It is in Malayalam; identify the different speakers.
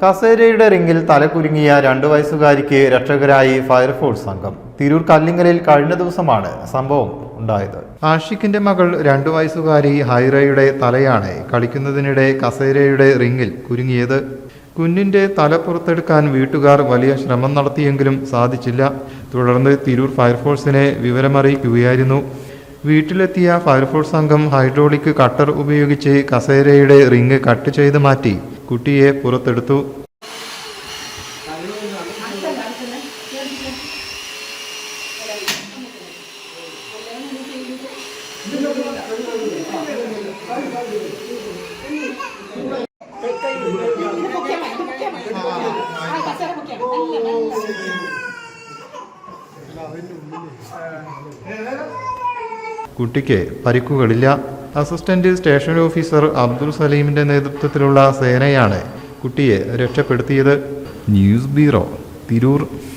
Speaker 1: കസേരയുടെ റിങ്ങിൽ തലകുരുങ്ങിയ രണ്ടു വയസ്സുകാരിക്ക് രക്ഷകരായി ഫയർഫോഴ്സ് സംഘം. തിരൂർ കല്ലിങ്ങലിൽ കഴിഞ്ഞ ദിവസമാണ് സംഭവം ഉണ്ടായത്. ആഷിഖിന്റെ മകൾ രണ്ടു വയസ്സുകാരി ഹൈറയുടെ തലയാണ് കളിക്കുന്നതിനിടെ കസേരയുടെ റിങ്ങിൽ കുരുങ്ങിയത്. കുഞ്ഞിന്റെ തല പുറത്തെടുക്കാൻ വീട്ടുകാർ വലിയ ശ്രമം നടത്തിയെങ്കിലും സാധിച്ചില്ല. തുടർന്ന് തിരൂർ ഫയർഫോഴ്സിനെ വിവരമറിയിക്കുകയായിരുന്നു. വീട്ടിലെത്തിയ ഫയർഫോഴ്സ് സംഘം ഹൈഡ്രോളിക് കട്ടർ ഉപയോഗിച്ച് കസേരയുടെ റിങ് കട്ട് ചെയ്ത് മാറ്റി. കുട്ടിയെ പുറത്തെടുത്തു. കുട്ടിക്ക് പരിക്കുകളില്ല. അസിസ്റ്റന്റ് സ്റ്റേഷൻ ഓഫീസർ അബ്ദുൾ സലീമിന്റെ നേതൃത്വത്തിലുള്ള സേനയാണ് കുട്ടിയെ രക്ഷപ്പെടുത്തിയത്. News bureau Tirur.